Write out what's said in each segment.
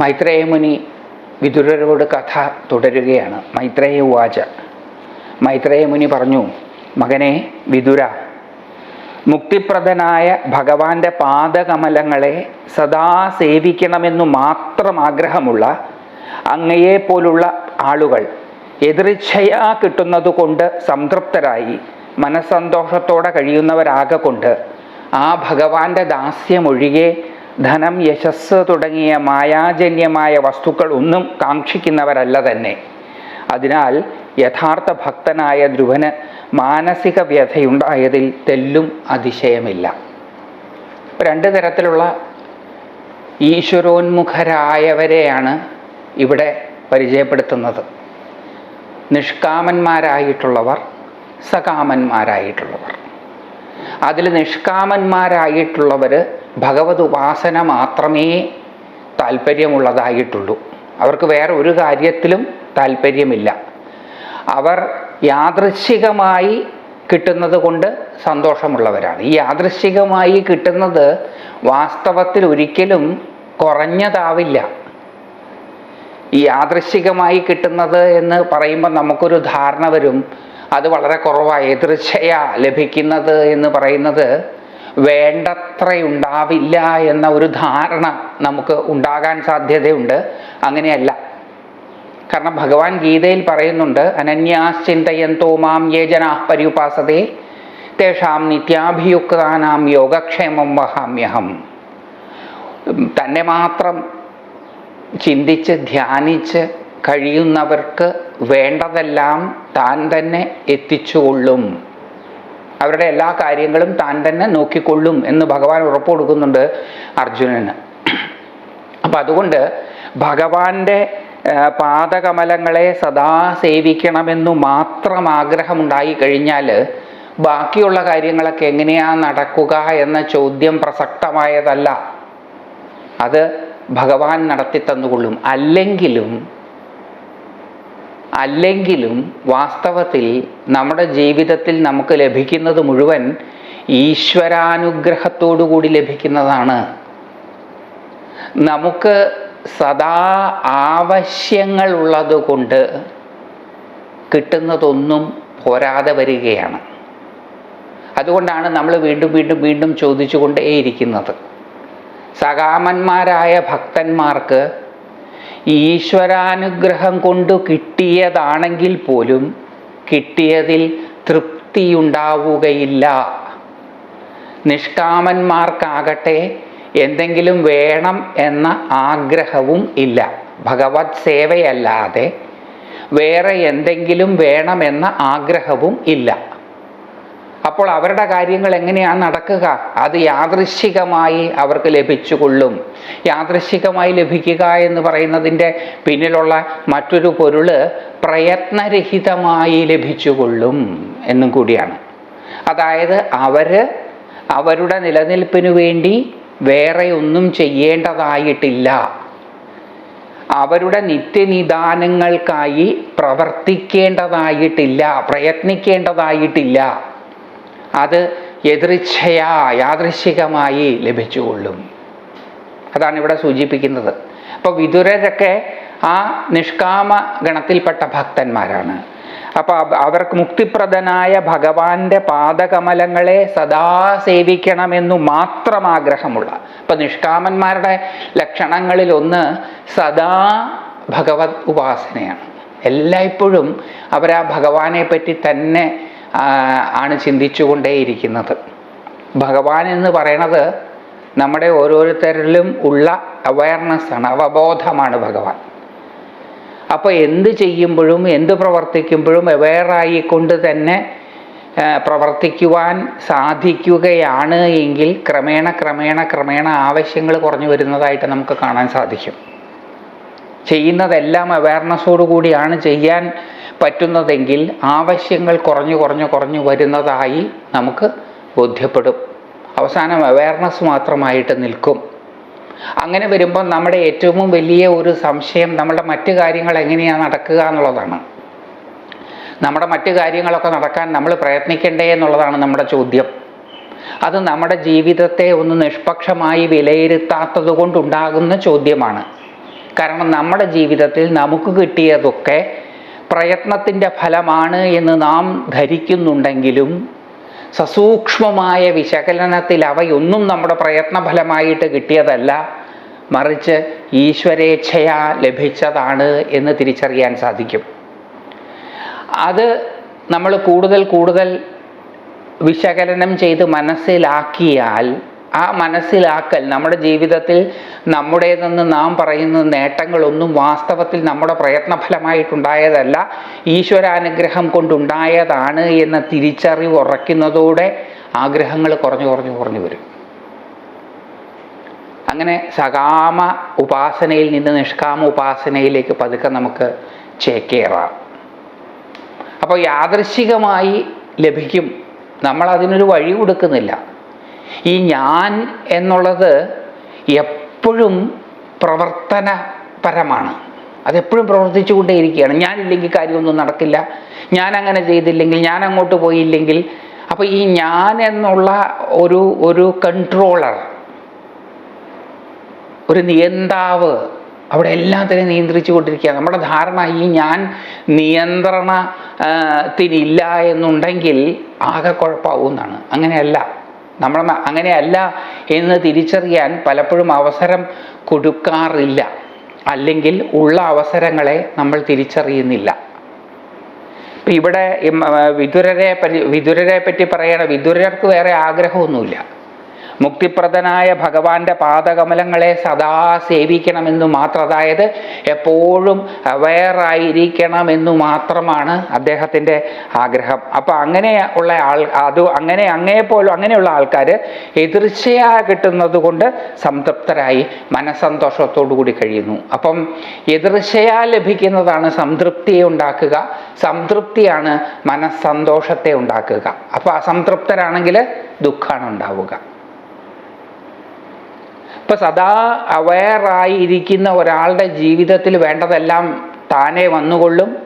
മൈത്രേയ മുനി വിതുരരോട് കഥ തുടരുകയാണ്. മൈത്രേയ ഉവാച. മൈത്രേയമുനി പറഞ്ഞു മകനെ വിതുര മുക്തിപ്രദനായ ഭഗവാന്റെ പാദകമലങ്ങളെ സദാ സേവിക്കണമെന്നു മാത്രം ആഗ്രഹമുള്ള അങ്ങയെപ്പോലുള്ള ആളുകൾ എതിർച്ഛയാ കിട്ടുന്നതുകൊണ്ട് സംതൃപ്തരായി മനസ്സന്തോഷത്തോടെ കഴിയുന്നവരാകെ കൊണ്ട് ആ ഭഗവാന്റെ ദാസ്യമൊഴികെ ധനം യശസ് തുടങ്ങിയ മായാജന്യമായ വസ്തുക്കൾ ഒന്നും കാക്ഷിക്കുന്നവരല്ല തന്നെ. അതിനാൽ യഥാർത്ഥ ഭക്തനായ ധ്രുവന് മാനസിക വ്യഥയുണ്ടായതിൽ തെല്ലും അതിശയമില്ല. രണ്ട് തരത്തിലുള്ള ഈശ്വരോന്മുഖരായവരെയാണ് ഇവിടെ പരിചയപ്പെടുത്തുന്നത്. നിഷ്കാമന്മാരായിട്ടുള്ളവർ സകാമന്മാരായിട്ടുള്ളവർ. അതിൽ നിഷ്കാമന്മാരായിട്ടുള്ളവർ ഭഗവത് ഉപാസന മാത്രമേ താല്പര്യമുള്ളതായിട്ടുള്ളൂ. അവർക്ക് വേറെ ഒരു കാര്യത്തിലും താല്പര്യമില്ല. അവർ യാദൃശ്ചികമായി കിട്ടുന്നത് കൊണ്ട് സന്തോഷമുള്ളവരാണ്. ഈ യാദൃശ്ചികമായി കിട്ടുന്നത് വാസ്തവത്തിൽ ഒരിക്കലും കുറഞ്ഞതാവില്ല. ഈ യാദൃശ്ചികമായി കിട്ടുന്നത് എന്ന് പറയുമ്പോൾ നമുക്കൊരു ധാരണ വരും. അത് വളരെ കുറവാണ് എതിർച്ചയാ ലഭിക്കുന്നത് എന്ന് പറയുന്നത് വേണ്ടത്രയുണ്ടാവില്ല എന്ന ഒരു ധാരണ നമുക്ക് ഉണ്ടാകാൻ സാധ്യതയുണ്ട്. അങ്ങനെയല്ല. കാരണം ഭഗവാൻ ഗീതയിൽ പറയുന്നുണ്ട് അനന്യാശ്ചിന്തയന്തോ മാം യേ ജനാ പര്യുപാസതേ തേഷാം നിത്യാഭിയുക്താനാം യോഗക്ഷേമം വഹാമ്യഹം. തന്നെ മാത്രം ചിന്തിച്ച് ധ്യാനിച്ച് കഴിയുന്നവർക്ക് വേണ്ടതെല്ലാം താൻ തന്നെ എത്തിച്ചുകൊള്ളും. അവരുടെ എല്ലാ കാര്യങ്ങളും താൻ തന്നെ നോക്കിക്കൊള്ളും എന്ന് ഭഗവാൻ ഉറപ്പ് കൊടുക്കുന്നുണ്ട് അർജുനന്. അപ്പം അതുകൊണ്ട് ഭഗവാന്റെ പാദകമലങ്ങളെ സദാ സേവിക്കണമെന്നു മാത്രം ആഗ്രഹമുണ്ടായി കഴിഞ്ഞാൽ ബാക്കിയുള്ള കാര്യങ്ങളൊക്കെ എങ്ങനെയാ നടക്കുക എന്ന ചോദ്യം പ്രസക്തമായതല്ല. അത് ഭഗവാൻ നടത്തി തന്നുകൊള്ളും അല്ലെങ്കിലും അല്ലെങ്കിലും വാസ്തവത്തിൽ നമ്മുടെ ജീവിതത്തിൽ നമുക്ക് ലഭിക്കുന്നത് മുഴുവൻ ഈശ്വരാനുഗ്രഹത്തോടു കൂടി ലഭിക്കുന്നതാണ്. നമുക്ക് സദാ ആവശ്യങ്ങൾ ഉള്ളതുകൊണ്ട് കിട്ടുന്നതൊന്നും പോരാതെ വരികയാണ്. അതുകൊണ്ടാണ് നമ്മൾ വീണ്ടും വീണ്ടും വീണ്ടും ചോദിച്ചുകൊണ്ടേയിരിക്കുന്നത്. സകാമന്മാരായ ഭക്തന്മാർക്ക് ഈശ്വരാനുഗ്രഹം കൊണ്ട് കിട്ടിയതാണെങ്കിൽ പോലും കിട്ടിയതിൽ തൃപ്തിയുണ്ടാവുകയില്ല. നിഷ്കാമന്മാർക്കാകട്ടെ എന്തെങ്കിലും വേണം എന്ന ആഗ്രഹവും ഇല്ല. ഭഗവത് സേവയല്ലാതെ വേറെ എന്തെങ്കിലും വേണമെന്ന ആഗ്രഹവും ഇല്ല. അപ്പോൾ അവരുടെ കാര്യങ്ങൾ എങ്ങനെയാണ് നടക്കുക? അത് യാദൃശ്ചികമായി അവർക്ക് ലഭിച്ചുകൊള്ളും. യാദൃശ്ചികമായി ലഭിക്കുക എന്ന് പറയുന്നതിന്റെ പിന്നിലുള്ള മറ്റൊരു പൊരുൾ പ്രയത്നരഹിതമായി ലഭിച്ചുകൊള്ളും എന്നും കൂടിയാണ്. അതായത് അവർ അവരുടെ നിലനിൽപ്പിനു വേണ്ടി വേറെ ഒന്നും ചെയ്യേണ്ടതായിട്ടില്ല. അവരുടെ നിത്യനിദാനങ്ങൾക്കായി പ്രവർത്തിക്കേണ്ടതായിട്ടില്ല പ്രയത്നിക്കേണ്ടതായിട്ടില്ല. അത് എതിർച്ഛയാ യാദൃശികമായി ലഭിച്ചുകൊള്ളും. അതാണ് ഇവിടെ സൂചിപ്പിക്കുന്നത്. അപ്പോൾ വിതുരരൊക്കെ ആ നിഷ്കാമ ഗണത്തിൽപ്പെട്ട ഭക്തന്മാരാണ് അപ്പോൾ അവർക്ക് മുക്തിപ്രദനായ ഭഗവാന്റെ പാദകമലങ്ങളെ സദാ സേവിക്കണമെന്നു മാത്രം ആഗ്രഹമുള്ള അപ്പം നിഷ്കാമന്മാരുടെ ലക്ഷണങ്ങളിൽ ഒന്ന് സദാ ഭഗവത് ഉപാസനയാണ്. എല്ലായ്പ്പോഴും അവർ ആ ഭഗവാനെ പറ്റി തന്നെ ആണ് ചിന്തിച്ചുകൊണ്ടേയിരിക്കുന്നത്. ഭഗവാൻ എന്ന് പറയണത് നമ്മുടെ ഓരോരുത്തരിലും ഉള്ള അവയർനെസ്സാണ് അവബോധമാണ് ഭഗവാൻ. അപ്പോൾ എന്ത് ചെയ്യുമ്പോഴും എന്ത് പ്രവർത്തിക്കുമ്പോഴും അവെയറായിക്കൊണ്ട് തന്നെ പ്രവർത്തിക്കുവാൻ സാധിക്കുകയാണ് എങ്കിൽ ക്രമേണ ക്രമേണ ക്രമേണ ആവശ്യങ്ങൾ കുറഞ്ഞു വരുന്നതായിട്ട് നമുക്ക് കാണാൻ സാധിക്കും. ചെയ്യുന്നതെല്ലാം അവയർനെസ്സോടു കൂടിയാണ്. ചെയ്യാൻ പറ്റുന്നതെങ്കിൽ ആവശ്യങ്ങൾ കുറഞ്ഞു കുറഞ്ഞു കുറഞ്ഞു വരുന്നതായി നമുക്ക് ബോധ്യപ്പെടും. അവസാനം അവയർനെസ് മാത്രമായിട്ട് നിൽക്കും. അങ്ങനെ വരുമ്പോൾ നമ്മുടെ ഏറ്റവും വലിയ ഒരു സംശയം നമ്മുടെ മറ്റു കാര്യങ്ങൾ എങ്ങനെയാണ് നടക്കുക എന്നുള്ളതാണ്. നമ്മുടെ മറ്റു കാര്യങ്ങളൊക്കെ നടക്കാൻ നമ്മൾ പ്രയത്നിക്കണ്ടേ എന്നുള്ളതാണ് നമ്മുടെ ചോദ്യം. അത് നമ്മുടെ ജീവിതത്തെ ഒന്ന് നിഷ്പക്ഷമായി വിലയിരുത്താത്തത് കൊണ്ടുണ്ടാകുന്ന ചോദ്യമാണ്. കാരണം നമ്മുടെ ജീവിതത്തിൽ നമുക്ക് കിട്ടിയതൊക്കെ പ്രയത്നത്തിന്റെ ഫലമാണ് എന്ന് നാം ധരിക്കുന്നുണ്ടെങ്കിലും സസൂക്ഷ്മമായ വിശകലനത്തിൽ അവയൊന്നും നമ്മുടെ പ്രയത്നഫലമായിട്ട് കിട്ടിയതല്ല. മറിച്ച് ഈശ്വരേച്ഛയാ ലഭിച്ചതാണ് എന്ന് തിരിച്ചറിയാൻ സാധിക്കും. അത് നമ്മൾ കൂടുതൽ കൂടുതൽ വിശകലനം ചെയ്ത് മനസ്സിലാക്കിയാൽ ആ മനസ്സിലാക്കൽ നമ്മുടെ ജീവിതത്തിൽ നമ്മുടേതെന്ന് നാം പറയുന്ന നേട്ടങ്ങളൊന്നും വാസ്തവത്തിൽ നമ്മുടെ പ്രയത്നഫലമായിട്ടുണ്ടായതല്ല. ഈശ്വരാനുഗ്രഹം കൊണ്ടുണ്ടായതാണ് എന്ന തിരിച്ചറിവ് ഉറയ്ക്കുന്നതോടെ ആഗ്രഹങ്ങൾ കുറഞ്ഞു കുറഞ്ഞു കുറഞ്ഞു വരും. അങ്ങനെ സകാമ ഉപാസനയിൽ നിന്ന് നിഷ്കാമ ഉപാസനയിലേക്ക് പതുക്കെ നമുക്ക് ചേക്കേറാം. അപ്പോൾ യാദൃശികമായി ലഭിക്കും. നമ്മൾ അതിനൊരു വഴി കൊടുക്കുന്നില്ല. ഈ ഞാൻ എന്നുള്ളത് എപ്പോഴും പ്രവർത്തനപരമാണ്. അതെപ്പോഴും പ്രവർത്തിച്ചു കൊണ്ടേയിരിക്കുകയാണ് ഞാനില്ലെങ്കിൽ കാര്യമൊന്നും നടക്കില്ല. ഞാൻ അങ്ങനെ ചെയ്തില്ലെങ്കിൽ ഞാൻ അങ്ങോട്ട് പോയില്ലെങ്കിൽ. അപ്പോൾ ഈ ഞാൻ എന്നുള്ള ഒരു ഒരു കൺട്രോളർ ഒരു നിയന്താവ് അവിടെ എല്ലാത്തിനെയും നിയന്ത്രിച്ചു കൊണ്ടിരിക്കുക നമ്മുടെ ധാരണ ഈ ഞാൻ നിയന്ത്രണത്തിനില്ല എന്നുണ്ടെങ്കിൽ ആകെ കുഴപ്പമാവുന്നതാണ് അങ്ങനെയല്ല. നമ്മൾ അങ്ങനെയല്ല എന്ന് തിരിച്ചറിയാൻ പലപ്പോഴും അവസരം കൊടുക്കാറില്ല. അല്ലെങ്കിൽ ഉള്ള അവസരങ്ങളെ നമ്മൾ തിരിച്ചറിയുന്നില്ല. ഇപ്പം ഇവിടെ വിതുരരെ പറ്റി വിതുരരെ പറ്റി പറയണ വിതുരർക്ക് വേറെ ആഗ്രഹമൊന്നുമില്ല. മുക്തിപ്രദനായ ഭഗവാന്റെ പാദകമലങ്ങളെ സദാ സേവിക്കണമെന്നു മാത്രം അതായത് എപ്പോഴും അവയറായിരിക്കണമെന്നു മാത്രമാണ് അദ്ദേഹത്തിന്റെ ആഗ്രഹം. അപ്പോൾ അങ്ങനെ ഉള്ള ആൾ അത് അങ്ങനെ അങ്ങേപ്പോലും അങ്ങനെയുള്ള ആൾക്കാർ എതിർച്ചയാ കിട്ടുന്നത് കൊണ്ട് സംതൃപ്തരായി മനസ്സന്തോഷത്തോടു കൂടി കഴിയുന്നു. അപ്പം എതിർച്ചയാ ലഭിക്കുന്നതാണ് സംതൃപ്തിയെ ഉണ്ടാക്കുക സംതൃപ്തിയാണ് മനസ്സന്തോഷത്തെ ഉണ്ടാക്കുക. അപ്പോൾ അസംതൃപ്തരാണെങ്കിൽ ദുഃഖമാണ് ഉണ്ടാവുക. ഇപ്പൊ സദാ അവയറായിരിക്കുന്ന ഒരാളുടെ ജീവിതത്തിൽ വേണ്ടതെല്ലാം താനേ വന്നുകൊള്ളും.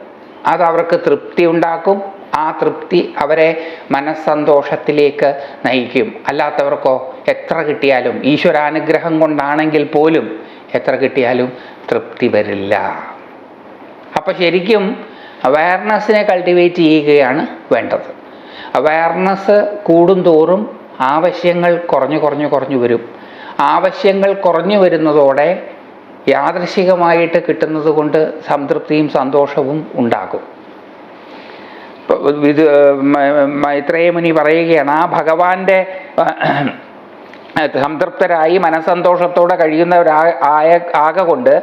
അത് അവർക്ക് തൃപ്തി ഉണ്ടാക്കും. ആ തൃപ്തി അവരെ മനസ്സന്തോഷത്തിലേക്ക് നയിക്കും. അല്ലാത്തവർക്കോ എത്ര കിട്ടിയാലും ഈശ്വരാനുഗ്രഹം കൊണ്ടാണെങ്കിൽ പോലും എത്ര കിട്ടിയാലും തൃപ്തി വരില്ല. അപ്പം ശരിക്കും അവയർനെസ്സിനെ കൾട്ടിവേറ്റ് ചെയ്യുകയാണ് വേണ്ടത്. അവയർനെസ് കൂടുന്തോറും ആവശ്യങ്ങൾ കുറഞ്ഞു കുറഞ്ഞു കുറഞ്ഞു വരും. ആവശ്യങ്ങൾ കുറഞ്ഞു വരുന്നതോടെ യാദൃശികമായിട്ട് കിട്ടുന്നത് കൊണ്ട് സംതൃപ്തിയും സന്തോഷവും ഉണ്ടാകും. ഇത് മൈത്രേയമുനി പറയുകയാണ് ആ ഭഗവാന്റെ സംതൃപ്തരായി മനസ്സന്തോഷത്തോടെ കഴിയുന്നവരാ ആയ ആക കൊണ്ട്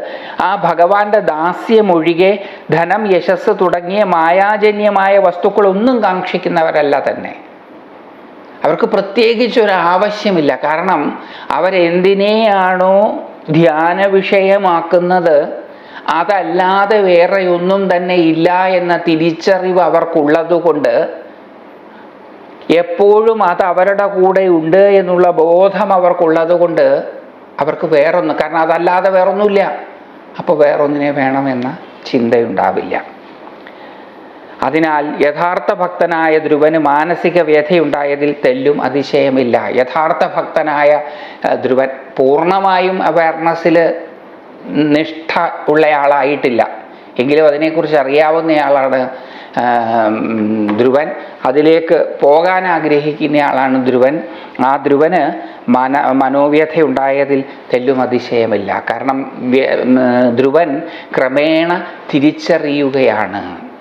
ആ ഭഗവാന്റെ ദാസ്യമൊഴികെ ധനം യശസ് തുടങ്ങിയ മായാജന്യമായ വസ്തുക്കളൊന്നും കാക്ഷിക്കുന്നവരല്ല തന്നെ. അവർക്ക് പ്രത്യേകിച്ച് ഒരു ആവശ്യമില്ല. കാരണം അവരെന്തിനെയാണോ ധ്യാന വിഷയമാക്കുന്നത് അതല്ലാതെ വേറെ ഒന്നും തന്നെ ഇല്ല എന്ന തിരിച്ചറിവ് അവർക്കുള്ളതുകൊണ്ട് എപ്പോഴും അത് അവരുടെ കൂടെ ഉണ്ട് എന്നുള്ള ബോധം അവർക്കുള്ളത് കൊണ്ട് അവർക്ക് വേറൊന്ന് കാരണം അതല്ലാതെ വേറൊന്നുമില്ല. അപ്പോൾ വേറൊന്നിനെ വേണമെന്ന ചിന്തയുണ്ടാവില്ല. അതിനാൽ യഥാർത്ഥ ഭക്തനായ ധ്രുവന് മാനസിക വ്യഥയുണ്ടായതിൽ തെല്ലും അതിശയമില്ല. യഥാർത്ഥ ഭക്തനായ ധ്രുവൻ പൂർണമായും അവയർനെസ്സിൽ നിഷ്ഠ ഉള്ളയാളായിട്ടില്ല. എങ്കിലും അതിനെക്കുറിച്ച് അറിയാവുന്നയാളാണ് ധ്രുവൻ. അതിലേക്ക് പോകാൻ ആഗ്രഹിക്കുന്നയാളാണ് ധ്രുവൻ. ആ ധ്രുവന് മന മനോവ്യഥയുണ്ടായതിൽ തെല്ലും അതിശയമില്ല. കാരണം ധ്രുവൻ ക്രമേണ തിരിച്ചറിയുകയാണ്.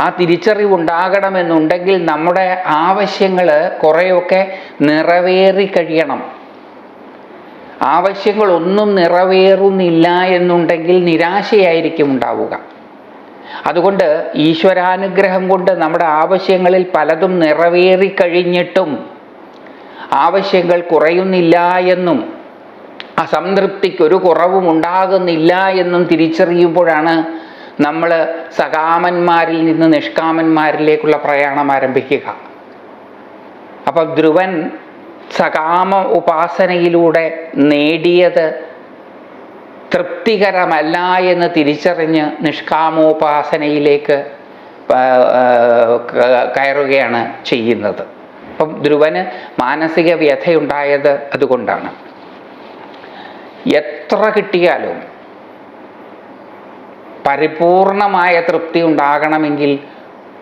ആ തിരിച്ചറിവുണ്ടാകണമെന്നുണ്ടെങ്കിൽ നമ്മുടെ ആവശ്യങ്ങൾ കുറേയൊക്കെ നിറവേറി കഴിയണം. ആവശ്യങ്ങളൊന്നും നിറവേറുന്നില്ല എന്നുണ്ടെങ്കിൽ നിരാശയായിരിക്കും ഉണ്ടാവുക. അതുകൊണ്ട് ഈശ്വരാനുഗ്രഹം കൊണ്ട് നമ്മുടെ ആവശ്യങ്ങളിൽ പലതും നിറവേറി കഴിഞ്ഞിട്ടും ആവശ്യങ്ങൾ കുറയുന്നില്ല എന്നും അസംതൃപ്തിക്കൊരു കുറവും ഉണ്ടാകുന്നില്ല എന്നും തിരിച്ചറിയുമ്പോഴാണ് നമ്മൾ സകാമന്മാരിൽ നിന്ന് നിഷ്കാമന്മാരിലേക്കുള്ള പ്രയാണം ആരംഭിക്കുക. അപ്പം ധ്രുവൻ സകാമ ഉപാസനയിലൂടെ നേടിയത് തൃപ്തികരമല്ല എന്ന് തിരിച്ചറിഞ്ഞ് നിഷ്കാമോപാസനയിലേക്ക് കയറുകയാണ് ചെയ്യുന്നത്. അപ്പം ധ്രുവന് മാനസിക വ്യഥയുണ്ടായത് അതുകൊണ്ടാണ്. എത്ര കിട്ടിയാലും പരിപൂർണമായ തൃപ്തി ഉണ്ടാകണമെങ്കിൽ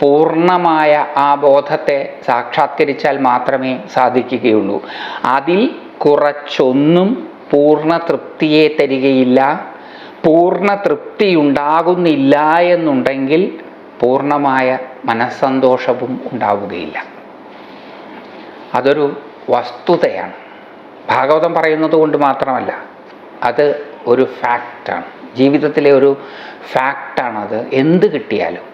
പൂർണമായ ആ ബോധത്തെ സാക്ഷാത്കരിച്ചാൽ മാത്രമേ സാധിക്കുകയുള്ളൂ. അതിൽ കുറച്ചൊന്നും പൂർണ തൃപ്തിയെ തരികയില്ല. പൂർണ തൃപ്തി ഉണ്ടാകുന്നില്ല എന്നുണ്ടെങ്കിൽ പൂർണമായ മനസ്സന്തോഷവും ഉണ്ടാവുകയില്ല. അതൊരു വസ്തുതയാണ്. ഭാഗവതം പറയുന്നത് കൊണ്ട് മാത്രമല്ല അത് ഒരു ഫാക്റ്റാണ് ജീവിതത്തിലെ ഒരു ഫാക്റ്റാണത്. എന്ത് കിട്ടിയാലും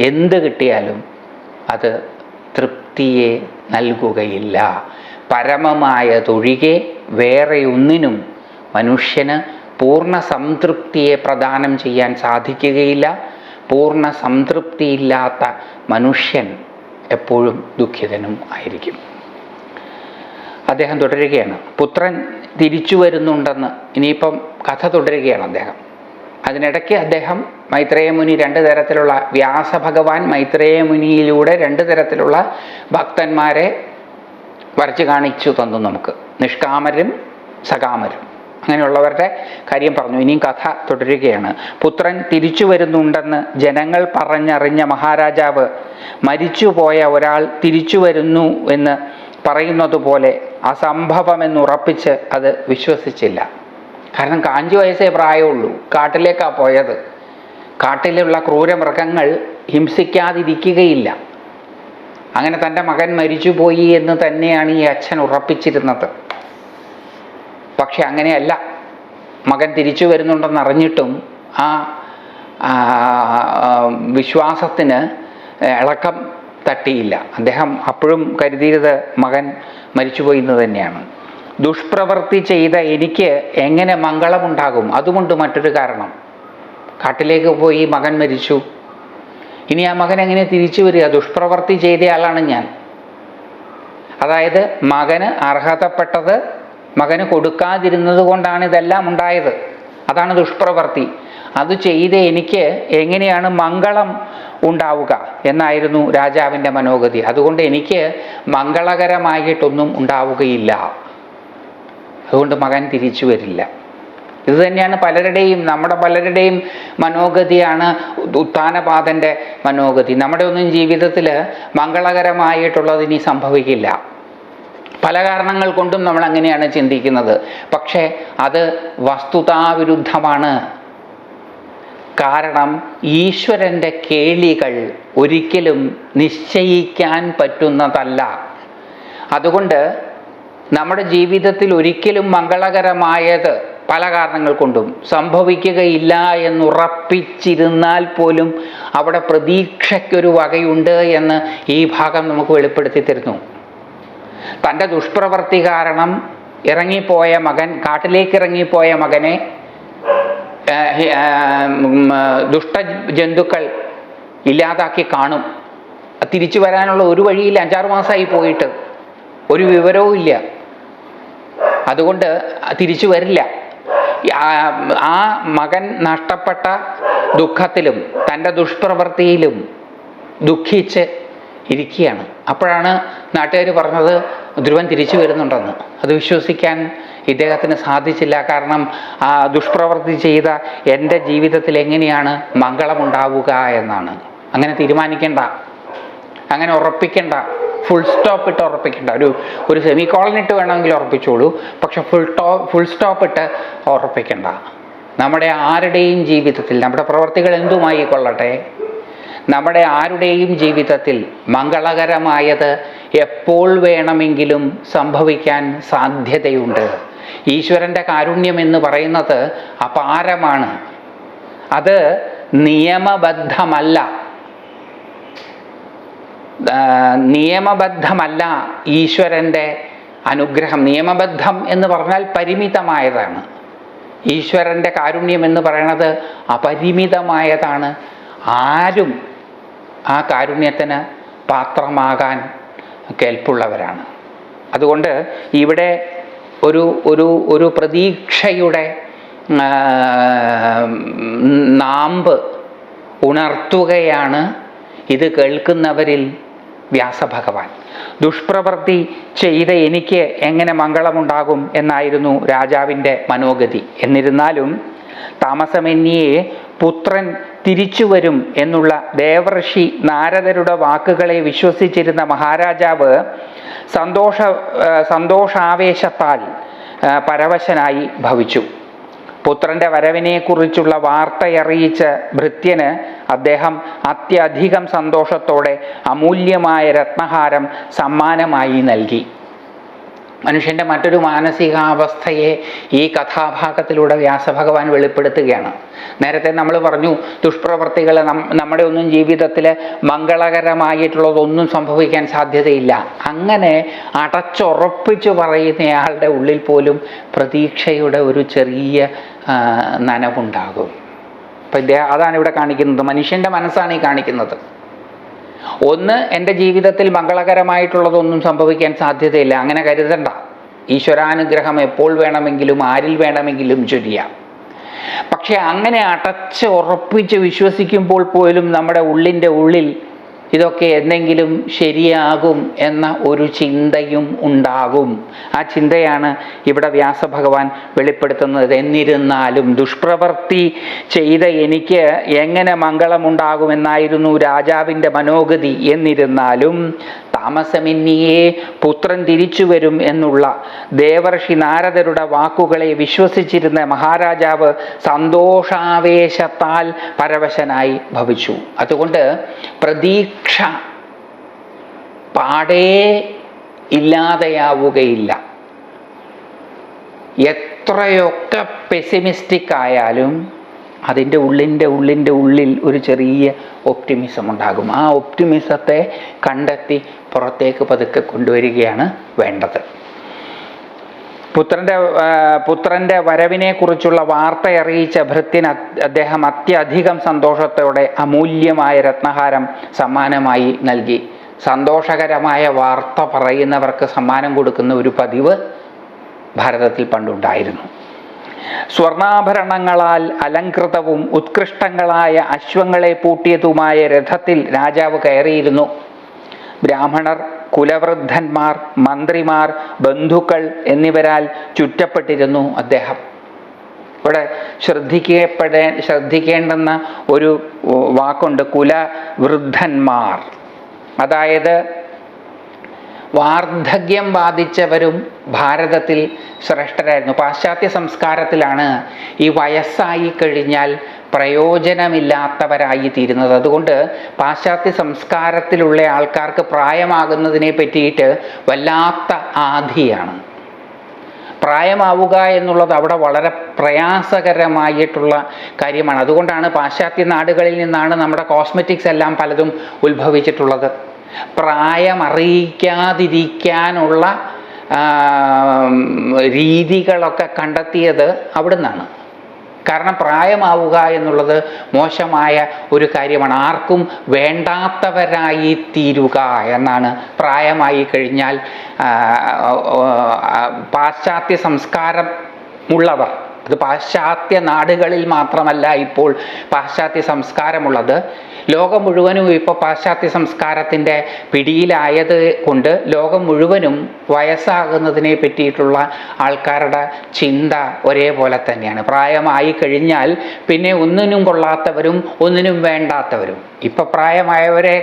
എന്ത് കിട്ടിയാലും അത് തൃപ്തിയെ നൽകുകയില്ല. പരമമായതൊഴികെ വേറെ ഒന്നിനും മനുഷ്യന് പൂർണ സംതൃപ്തിയെ പ്രദാനം ചെയ്യാൻ സാധിക്കുകയില്ല. പൂർണ സംതൃപ്തിയില്ലാത്ത മനുഷ്യൻ എപ്പോഴും ദുഃഖിതനും ആയിരിക്കും. അദ്ദേഹം തുടരുകയാണ്. പുത്രൻ തിരിച്ചു വരുന്നുണ്ടെന്ന് ഇനിയിപ്പം കഥ തുടരുകയാണ് അദ്ദേഹം. അതിനിടയ്ക്ക് അദ്ദേഹം മൈത്രേയമുനി രണ്ട് തരത്തിലുള്ള വ്യാസഭഗവാൻ മൈത്രേയ മുനിയിലൂടെ രണ്ട് തരത്തിലുള്ള ഭക്തന്മാരെ വരച്ച് കാണിച്ചു തന്നു നമുക്ക്. നിഷ്കാമരും സകാമരും. അങ്ങനെയുള്ളവരുടെ കാര്യം പറഞ്ഞു. ഇനിയും കഥ തുടരുകയാണ്. പുത്രൻ തിരിച്ചു വരുന്നുണ്ടെന്ന് ജനങ്ങൾ പറഞ്ഞറിഞ്ഞ മഹാരാജാവ് മരിച്ചുപോയ ഒരാൾ തിരിച്ചു വരുന്നു എന്ന് പറയുന്നത് പോലെ അസംഭവമെന്ന് ഉറപ്പിച്ച് അത് വിശ്വസിച്ചില്ല. കാരണം കാഞ്ചു വയസ്സേ പ്രായമുള്ളൂ. കാട്ടിലേക്കാണ് പോയത്. കാട്ടിലുള്ള ക്രൂരമൃഗങ്ങൾ ഹിംസിക്കാതിരിക്കുകയില്ല. അങ്ങനെ തന്റെ മകൻ മരിച്ചുപോയി എന്ന് തന്നെയാണ് ഈ അച്ഛൻ ഉറപ്പിച്ചിരുന്നത്. പക്ഷെ അങ്ങനെയല്ല. മകൻ തിരിച്ചു വരുന്നുണ്ടെന്ന് അറിഞ്ഞിട്ടും ആ, വിശ്വാസത്തിന് ഇളക്കം തട്ടിയില്ല. അദ്ദേഹം അപ്പോഴും കരുതിയത് മകൻ മരിച്ചുപോയി എന്ന് തന്നെയാണ്. ദുഷ്പ്രവൃത്തി ചെയ്ത എനിക്ക് എങ്ങനെ മംഗളമുണ്ടാകും? അതുകൊണ്ട് മറ്റൊരു കാരണം. കാട്ടിലേക്ക് പോയി മകൻ മരിച്ചു. ഇനി ആ മകൻ എങ്ങനെ തിരിച്ചു വരിക? ദുഷ്പ്രവൃത്തി ചെയ്തയാളാണ് ഞാൻ. അതായത് മകന് അർഹതപ്പെട്ടത് മകന് കൊടുക്കാതിരുന്നത് കൊണ്ടാണ് ഇതെല്ലാം ഉണ്ടായത്. അതാണ് ദുഷ്പ്രവൃത്തി അത് ചെയ്ത് എനിക്ക് എങ്ങനെയാണ് മംഗളം ഉണ്ടാവുക എന്നായിരുന്നു രാജാവിന്റെ മനോഗതി. അതുകൊണ്ട് എനിക്ക് മംഗളകരമായിട്ടൊന്നും ഉണ്ടാവുകയില്ല. അതുകൊണ്ട് മകൻ തിരിച്ചു വരില്ല. ഇത് തന്നെയാണ് പലരുടെയും നമ്മുടെ പലരുടെയും മനോഗതിയാണ് ഉത്ഥാനപാതന്റെ മനോഗതി. നമ്മുടെ ഒന്നും ജീവിതത്തിൽ മംഗളകരമായിട്ടുള്ളത് ഇനി സംഭവിക്കില്ല. പല കാരണങ്ങൾ കൊണ്ടും നമ്മൾ അങ്ങനെയാണ് ചിന്തിക്കുന്നത്. പക്ഷേ അത് വസ്തുതാവിരുദ്ധമാണ്. കാരണം ഈശ്വരന്റെ കേളികൾ ഒരിക്കലും നിശ്ചയിക്കാൻ പറ്റുന്നതല്ല. അതുകൊണ്ട് നമ്മുടെ ജീവിതത്തിൽ ഒരിക്കലും മംഗളകരമായത് പല കാരണങ്ങൾ കൊണ്ടും സംഭവിക്കുകയില്ല എന്നുറപ്പിച്ചിരുന്നാൽ പോലും അവിടെ പ്രതീക്ഷയ്ക്കൊരു വകയുണ്ട് എന്ന് ഈ ഭാഗം നമുക്ക് വെളിപ്പെടുത്തി തരുന്നു. തന്റെ ദുഷ്പ്രവൃത്തി കാരണം ഇറങ്ങിപ്പോയ മകൻ കാട്ടിലേക്ക് ഇറങ്ങിപ്പോയ മകനെ ദുഷ്ടജന്തുക്കൾ ഇല്ലാതാക്കി കാണും. തിരിച്ചു വരാനുള്ള ഒരു വഴിയിൽ അഞ്ചാറ് മാസമായി പോയിട്ട്. ഒരു വിവരവും ഇല്ല. അതുകൊണ്ട് തിരിച്ചു വരില്ല. ആ- മകൻ നഷ്ടപ്പെട്ട ദുഃഖത്തിലും തന്റെ ദുഷ്പ്രവൃത്തിയിലും ദുഃഖിച്ച് ഇരിക്കുകയാണ്. അപ്പോഴാണ് നാട്ടുകാർ പറഞ്ഞത് ധ്രുവൻ തിരിച്ചു വരുന്നുണ്ടെന്ന്. അത് വിശ്വസിക്കാൻ ഇദ്ദേഹത്തിന് സാധിച്ചില്ല. കാരണം ആ ദുഷ്പ്രവൃത്തി ചെയ്ത എന്റെ ജീവിതത്തിൽ എങ്ങനെയാണ് മംഗളമുണ്ടാവുക എന്നാണ്. അങ്ങനെ തീരുമാനിക്കേണ്ട. അങ്ങനെ ഉറപ്പിക്കേണ്ട. ഫുൾ സ്റ്റോപ്പ് ഇട്ട് ഉറപ്പിക്കേണ്ട. ഒരു ഒരു സെമി കോളനിട്ട് വേണമെങ്കിൽ ഉറപ്പിച്ചോളൂ. പക്ഷെ ഫുൾ ടോ ഫുൾ സ്റ്റോപ്പ് ഇട്ട് ഉറപ്പിക്കേണ്ട. നമ്മുടെ ആരുടെയും ജീവിതത്തിൽ നമ്മുടെ പ്രവർത്തികൾ എന്തുമായി കൊള്ളട്ടെ? നമ്മുടെ ആരുടെയും ജീവിതത്തിൽ മംഗളകരമായത് എപ്പോൾ വേണമെങ്കിലും സംഭവിക്കാൻ സാധ്യതയുണ്ട്. ഈശ്വരന്റെ കാരുണ്യം എന്ന് പറയുന്നത് അപാരമാണ്. അത് നിയമബദ്ധമല്ല. നിയമബദ്ധമല്ല ഈശ്വരന്റെ അനുഗ്രഹം. നിയമബദ്ധം എന്ന് പറഞ്ഞാൽ പരിമിതമായതാണ്. ഈശ്വരന്റെ കാരുണ്യം എന്ന് പറയുന്നത് അപരിമിതമായതാണ്. ആരും ആ കാരുണ്യത്തിന് പാത്രമാകാൻ കേൾപ്പുള്ളവരാണ് അതുകൊണ്ട് ഇവിടെ ഒരു ഒരു ഒരു പ്രതീക്ഷയുടെ നാമ്പ് ഉണർത്തുകയാണ് ഇത് കേൾക്കുന്നവരിൽ വ്യാസഭഗവാൻ. ദുഷ്പ്രവൃത്തി ചെയ്ത എനിക്ക് എങ്ങനെ മംഗളമുണ്ടാകും എന്നായിരുന്നു രാജാവിന്റെ മനോഗതി. എന്നിരുന്നാലും താമസമന്യെ പുത്രൻ തിരിച്ചു വരും എന്നുള്ള ദേവർഷി നാരദരുടെ വാക്കുകളെ വിശ്വസിച്ചിരുന്ന മഹാരാജാവ് സന്തോഷ സന്തോഷാവേശത്താൽ പരവശനായി ഭവിച്ചു. പുത്രന്റെ വരവിനെക്കുറിച്ചുള്ള വാർത്തയറിയിച്ച ഭൃത്യന് അദ്ദേഹം അത്യധികം സന്തോഷത്തോടെ അമൂല്യമായ രത്നഹാരം സമ്മാനമായി നൽകി. മനുഷ്യന്റെ മറ്റൊരു മാനസികാവസ്ഥയെ ഈ കഥാഭാഗത്തിലൂടെ വ്യാസഭഗവാൻ വെളിപ്പെടുത്തുകയാണ്. നേരത്തെ നമ്മൾ പറഞ്ഞു ദുഷ്പ്രവർത്തികൾ നമ്മുടെ ഒന്നും ജീവിതത്തിൽ മംഗളകരമായിട്ടുള്ളതൊന്നും സംഭവിക്കാൻ സാധ്യതയില്ല. അങ്ങനെ അടച്ചുറപ്പിച്ചു പറയുന്നയാളുടെ ഉള്ളിൽ പോലും പ്രതീക്ഷയുടെ ഒരു ചെറിയ നനവുണ്ടാകും. അപ്പം അതാണ് ഇവിടെ കാണിക്കുന്നത്. മനുഷ്യന്റെ മനസ്സാണ് ഈ കാണിക്കുന്നത്. ഒന്ന് എന്റെ ജീവിതത്തിൽ മംഗളകരമായിട്ടുള്ളതൊന്നും സംഭവിക്കാൻ സാധ്യതയില്ല. അങ്ങനെ കരുതണ്ട. ഈശ്വരാനുഗ്രഹം എപ്പോൾ വേണമെങ്കിലും ആരിൽ വേണമെങ്കിലും ചൊരിയാം. പക്ഷെ അങ്ങനെ അടച്ച് ഉറപ്പിച്ച് വിശ്വസിക്കുമ്പോൾ പോലും നമ്മുടെ ഉള്ളിന്റെ ഉള്ളിൽ ഇതൊക്കെ എന്തെങ്കിലും ശരിയാകും എന്ന ഒരു ചിന്തയും ഉണ്ടാകും. ആ ചിന്തയാണ് ഇവിടെ വ്യാസഭഗവാൻ വെളിപ്പെടുത്തുന്നത്. എന്നിരുന്നാലും ദുഷ്പ്രവൃത്തി ചെയ്ത എനിക്ക് എങ്ങനെ മംഗളമുണ്ടാകുമെന്നായിരുന്നു രാജാവിന്റെ മനോഗതി. എന്നിരുന്നാലും താമസമെന്നിയേ പുത്രൻ തിരിച്ചു വരും എന്നുള്ള ദേവർഷി നാരദരുടെ വാക്കുകളെ വിശ്വസിച്ചിരുന്ന മഹാരാജാവ് സന്തോഷാവേശത്താൽ പരവശനായി ഭവിച്ചു. അതുകൊണ്ട് പ്രതീക്ഷ പാടേ ഇല്ലാതെയാവുകയില്ല. എത്രയൊക്കെ പെസിമിസ്റ്റിക് ആയാലും അതിന്റെ ഉള്ളിന്റെ ഉള്ളിന്റെ ഉള്ളിൽ ഒരു ചെറിയ ഒപ്റ്റിമിസം ഉണ്ടാകും. ആ ഒപ്റ്റിമിസത്തെ കണ്ടെത്തി പുറത്തേക്ക് പതുക്കെ കൊണ്ടുവരികയാണ് വേണ്ടത്. പുത്രന്റെ പുത്രന്റെ വരവിനെക്കുറിച്ചുള്ള വാർത്ത അറിയിച്ച ഭൃത്യന് അദ്ദേഹം അത്യധികം സന്തോഷത്തോടെ അമൂല്യമായ രത്നഹാരം സമ്മാനമായി നൽകി. സന്തോഷകരമായ വാർത്ത പറയുന്നവർക്ക് സമ്മാനം കൊടുക്കുന്ന ഒരു പതിവ് ഭാരതത്തിൽ പണ്ടുണ്ടായിരുന്നു. സ്വർണാഭരണങ്ങളാൽ അലങ്കൃതവും ഉത്കൃഷ്ടങ്ങളായ അശ്വങ്ങളെ പൂട്ടിയതുമായ രഥത്തിൽ രാജാവ് കയറിയിരുന്നു. ബ്രാഹ്മണർ കുലവൃദ്ധന്മാർ മന്ത്രിമാർ ബന്ധുക്കൾ എന്നിവരാൽ ചുറ്റപ്പെട്ടിരുന്നു അദ്ദേഹം. ഇവിടെ ശ്രദ്ധിക്കപ്പെടേ ശ്രദ്ധിക്കേണ്ടുന്ന ഒരു വാക്കുണ്ട് കുലവൃദ്ധന്മാർ. അതായത് വാർദ്ധക്യം ബാധിച്ചവരും ഭാരതത്തിൽ ശ്രേഷ്ഠരായിരുന്നു. പാശ്ചാത്യ സംസ്കാരത്തിലാണ് ഈ വയസ്സായി കഴിഞ്ഞാൽ പ്രയോജനമില്ലാത്തവരായി തീരുന്നത്. അതുകൊണ്ട് പാശ്ചാത്യ സംസ്കാരത്തിലുള്ള ആൾക്കാർക്ക് പ്രായമാകുന്നതിനെ പറ്റിയിട്ട് വല്ലാത്ത ആധിയാണ്. പ്രായമാവുക എന്നുള്ളത് അവിടെ വളരെ പ്രയാസകരമായിട്ടുള്ള കാര്യമാണ്. അതുകൊണ്ടാണ് പാശ്ചാത്യ നാടുകളിൽ നിന്നാണ് നമ്മുടെ കോസ്മെറ്റിക്സ് എല്ലാം പലതും ഉത്ഭവിച്ചിട്ടുള്ളത്. പ്രായമറിയിക്കാതിരിക്കാനുള്ള രീതികളൊക്കെ കണ്ടെത്തിയത് അവിടുന്നാണ്. കാരണം പ്രായമാവുക എന്നുള്ളത് മോശമായ ഒരു കാര്യമാണ്. ആർക്കും വേണ്ടാത്തവരായി തീരുക എന്നാണ്. പ്രായമായി കഴിഞ്ഞാൽ പാശ്ചാത്യ സംസ്കാരം ഉള്ളവർ അത് പാശ്ചാത്യ നാടുകളിൽ മാത്രമല്ല ഇപ്പോൾ പാശ്ചാത്യ സംസ്കാരമുള്ളത്. ലോകം മുഴുവനും ഇപ്പോൾ പാശ്ചാത്യ സംസ്കാരത്തിന്റെ പിടിയിലായത് കൊണ്ട് ലോകം മുഴുവനും വയസ്സാകുന്നതിനെ പറ്റിയിട്ടുള്ള ആൾക്കാരുടെ ചിന്ത ഒരേപോലെ തന്നെയാണ്. പ്രായമായി കഴിഞ്ഞാൽ പിന്നെ ഒന്നിനും കൊള്ളാത്തവരും ഒന്നിനും വേണ്ടാത്തവരും. ഇപ്പം പ്രായമായവരെ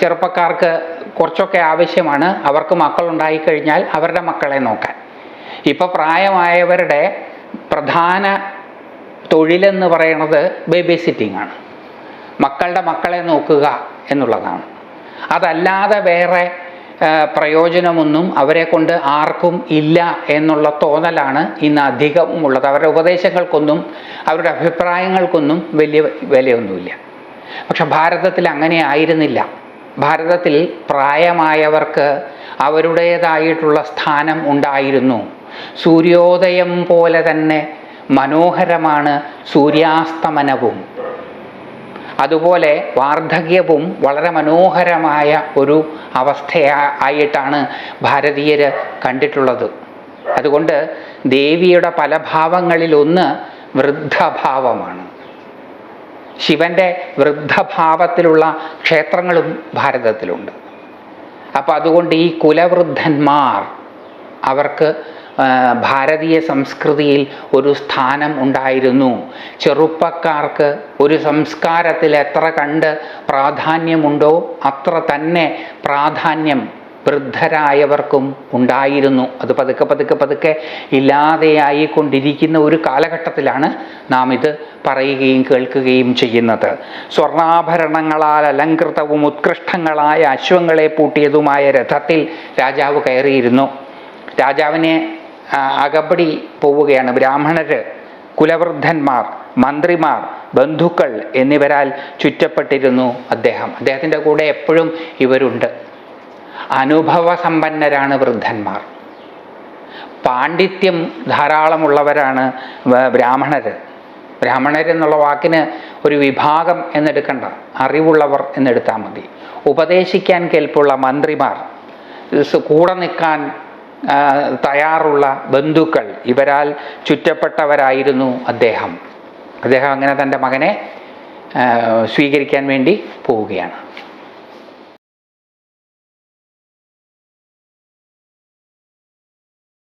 ചെറുപ്പക്കാർക്ക് കുറച്ചൊക്കെ ആവശ്യമാണ്. അവർക്ക് മക്കളുണ്ടായിക്കഴിഞ്ഞാൽ അവരുടെ മക്കളെ നോക്കാൻ. ഇപ്പോൾ പ്രായമായവരുടെ പ്രധാന തൊഴിലെന്ന് പറയുന്നത് ബേബി സിറ്റിംഗ് ആണ്. മക്കളുടെ മക്കളെ നോക്കുക എന്നുള്ളതാണ്. അതല്ലാതെ വേറെ പ്രയോജനമൊന്നും അവരെ കൊണ്ട് ആർക്കും ഇല്ല എന്നുള്ള തോന്നലാണ് ഇന്ന് അധികവും ഉള്ളത് അവരുടെ ഉപദേശങ്ങൾക്കൊന്നും അവരുടെ അഭിപ്രായങ്ങൾക്കൊന്നും വലിയ വിലയൊന്നുമില്ല. പക്ഷെ ഭാരതത്തിൽ അങ്ങനെ ആയിരുന്നില്ല. ഭാരതത്തിൽ പ്രായമായവർക്ക് അവരുടേതായിട്ടുള്ള സ്ഥാനം ഉണ്ടായിരുന്നു. സൂര്യോദയം പോലെ തന്നെ മനോഹരമാണ് സൂര്യാസ്തമനവും. അതുപോലെ വാർദ്ധക്യവും വളരെ മനോഹരമായ ഒരു അവസ്ഥയായിട്ടാണ് ഭാരതീയർ കണ്ടിട്ടുള്ളത്. അതുകൊണ്ട് ദേവിയുടെ പല ഭാവങ്ങളിലൊന്ന് വൃദ്ധഭാവമാണ്. ശിവന്റെ വൃദ്ധഭാവത്തിലുള്ള ക്ഷേത്രങ്ങളും ഭാരതത്തിലുണ്ട്. അപ്പോൾ അതുകൊണ്ട് ഈ കുലവൃദ്ധന്മാർ അവർക്ക് ഭാരതീയ സംസ്കൃതിയിൽ ഒരു സ്ഥാനം ഉണ്ടായിരുന്നു. ചെറുപ്പക്കാർക്ക് ഒരു സംസ്കാരത്തിൽ എത്ര കണ്ട് പ്രാധാന്യമുണ്ടോ അത്ര തന്നെ പ്രാധാന്യം വൃദ്ധരായവർക്കും ഉണ്ടായിരുന്നു. അത് പതുക്കെ പതുക്കെ പതുക്കെ ഇല്ലാതെയായിക്കൊണ്ടിരിക്കുന്ന ഒരു കാലഘട്ടത്തിലാണ് നാം ഇത് പറയുകയും കേൾക്കുകയും ചെയ്യുന്നത്. സ്വർണാഭരണങ്ങളാൽ അലങ്കൃതവും ഉത്കൃഷ്ടങ്ങളായ അശ്വങ്ങളെ പൂട്ടിയതുമായ രഥത്തിൽ രാജാവ് കയറിയിരുന്നു. രാജാവിനെ അകമ്പടി പോവുകയാണ്. ബ്രാഹ്മണർ കുലവൃദ്ധന്മാർ മന്ത്രിമാർ ബന്ധുക്കൾ എന്നിവരാൽ ചുറ്റപ്പെട്ടിരുന്നു അദ്ദേഹം. അദ്ദേഹത്തിന്റെ കൂടെ എപ്പോഴും ഇവരുണ്ട്. അനുഭവസമ്പന്നരാണ് വൃദ്ധന്മാർ. പാണ്ഡിത്യം ധാരാളമുള്ളവരാണ് ബ്രാഹ്മണർ ബ്രാഹ്മണർ എന്നുള്ള വാക്കിന് ഒരു വിഭാഗം എന്നെടുക്കണ്ട. അറിവുള്ളവർ എന്നെടുത്താൽ മതി. ഉപദേശിക്കാൻ കേൾപ്പുള്ള മന്ത്രിമാർ കൂടെ നിൽക്കാൻ തയ്യാറുള്ള ബന്ധുക്കൾ ഇവരാൽ ചുറ്റപ്പെട്ടവരായിരുന്നു അദ്ദേഹം. അദ്ദേഹം അങ്ങനെ തന്റെ മകനെ സ്വീകരിക്കാൻ വേണ്ടി പോവുകയാണ്.